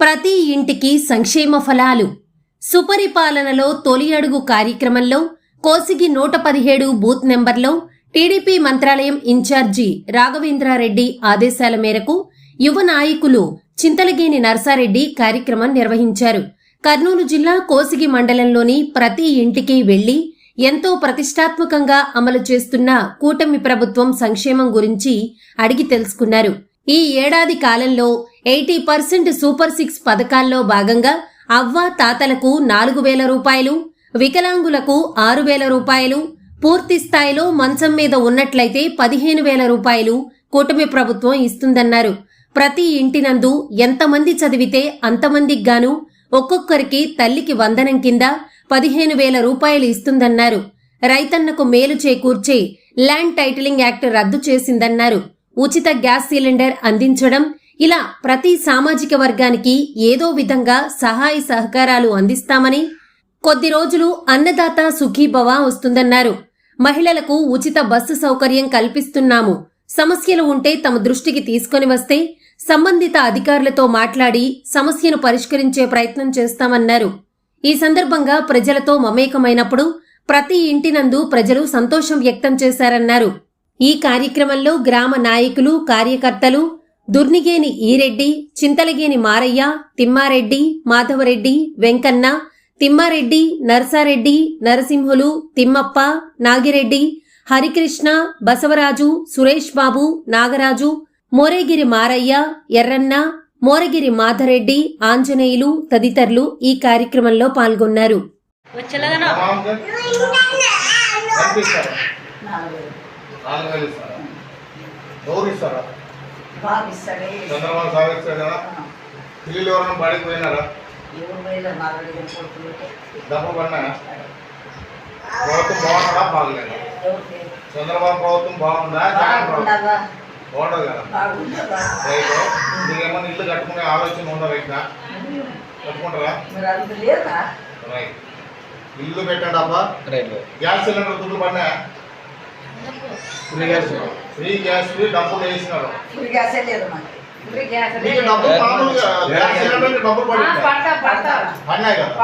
ప్రతి ఇంటికి సంక్షేమ ఫలాలు. సుపరిపాలనలో తొలి అడుగు కార్యక్రమంలో కోసిగి నూట పదిహేడు బూత్ నెంబర్లో టీడీపీ మంత్రాలయం ఇన్ఛార్జి రాఘవేంద్రారెడ్డి ఆదేశాల మేరకు యువ నాయకులు చింతలగేని నర్సారెడ్డి కార్యక్రమం నిర్వహించారు. కర్నూలు జిల్లా కోసిగి మండలంలోని ప్రతి ఇంటికి వెళ్ళి ఎంతో ప్రతిష్టాత్మకంగా అమలు చేస్తున్న కూటమి ప్రభుత్వం సంక్షేమం గురించి అడిగి తెలుసుకున్నారు. ఈ ఏడాది కాలంలో ఎయిటీ పర్సెంట్ సూపర్ సిక్స్ పథకాల్లో భాగంగా అవ్వ తాతలకు నాలుగు వేల రూపాయలు వికలాంగులకు ఆరు వేల రూపాయలు పూర్తి స్థాయిలో మంచం మీద ఉన్నట్లయితే పదిహేను వేల రూపాయలు కూటమి ప్రభుత్వం ఇస్తుందన్నారు. ప్రతి ఇంటినందు ఎంతమంది చదివితే అంతమందికి గాను ఒక్కొక్కరికి తల్లికి వందనం కింద పదిహేను వేల రూపాయలు ఇస్తుందన్నారు. రైతన్నకు మేలు చేకూర్చే ల్యాండ్ టైటిలింగ్ యాక్ట్ రద్దు చేసిందన్నారు. ఉచిత గ్యాస్ సిలిండర్ అందించడం ఇలా ప్రతి సామాజిక వర్గానికి ఏదో విధంగా సహాయ సహకారాలు అందిస్తామని కొద్ది రోజులు అన్నదాత సుఖీభవ వస్తుందన్నారు. మహిళలకు ఉచిత బస్సు సౌకర్యం కల్పిస్తున్నాము. సమస్యలు ఉంటే తమ దృష్టికి తీసుకొని వస్తే సంబంధిత అధికారులతో మాట్లాడి సమస్యను పరిష్కరించే ప్రయత్నం చేస్తామన్నారు. ఈ సందర్భంగా ప్రజలతో మమేకమైనప్పుడు ప్రతి ఇంటినందు ప్రజలు సంతోషం వ్యక్తం చేశారన్నారు. ఈ కార్యక్రమంలో గ్రామ నాయకులు కార్యకర్తలు దుర్నిగేని ఈరెడ్డి చింతలగేని మారయ్య తిమ్మారెడ్డి మాధవరెడ్డి వెంకన్న తిమ్మారెడ్డి నర్సారెడ్డి నరసింహులు తిమ్మప్ప నాగిరెడ్డి హరికృష్ణ బసవరాజు సురేష్ బాబు నాగరాజు మోరేగిరి మారయ్య ఎర్రన్న మోరగిరి మాధరెడ్డి ఆంజనేయులు తదితరులు ఈ కార్యక్రమంలో పాల్గొన్నారు. చంద్రబాబు ప్రభుత్వం బాగుందా? బాగుండదు కదా? రైతు మీకేమన్నా ఇల్లు కట్టుకునే ఆలోచన ఉండదు ఇంకా కట్టుకుంటారా? రైట్. ఇల్లు పెట్టండి అబ్బా. గ్యాస్ సిలిండర్ దుడ్లు పడినా ఫ్రీ గ్యాస్. ఫ్రీ గ్యాస్ డబ్బులు వేసినారు. ఫ్రీ గ్యాసే లేదు గ్యాస్ మీకు మామూలుగా గ్యాస్ సిలిండర్ పడినాయి కదా.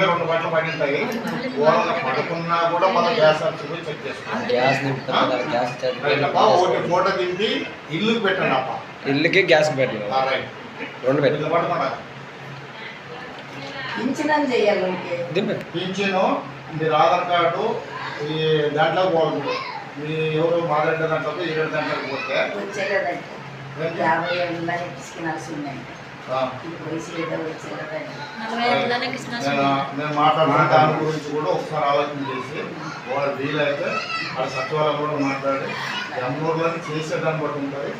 రెండు బట్టలు పడి ఉంటాయి ఓరన్న పడుకున్నా కూడా మన గ్యాస్ పోయి చెక్ ఒకటి ఫోటో దింపి ఇల్లుకి పెట్టండి అప్ప ఇల్లుకి గ్యాస్ రైట్. రెండు పెట్టి ఇల్లు పట్టుకోండి. పింఛనం చేయాలి ఇంకే దింపే. పింఛను మీరు ఆధార్ కార్డు ఈ దాంట్లో పోవాలి. మీ ఎవరు మాట్లాడే దాంట్లో ఏడు దాంట్లోకి పోతే? వచ్చేలేదంటే యాభై ఏళ్ళ పిసికినాల్సి ఉందండి నేను మాట్లాడుతున్న దాని గురించి కూడా ఒకసారి ఆలోచన చేసి వాళ్ళ వీలైతే ఆ సచివాలయం కూడా మాట్లాడి ఎమ్మూరులో చేసేదాన్ని బట్టి ఉంటుంది.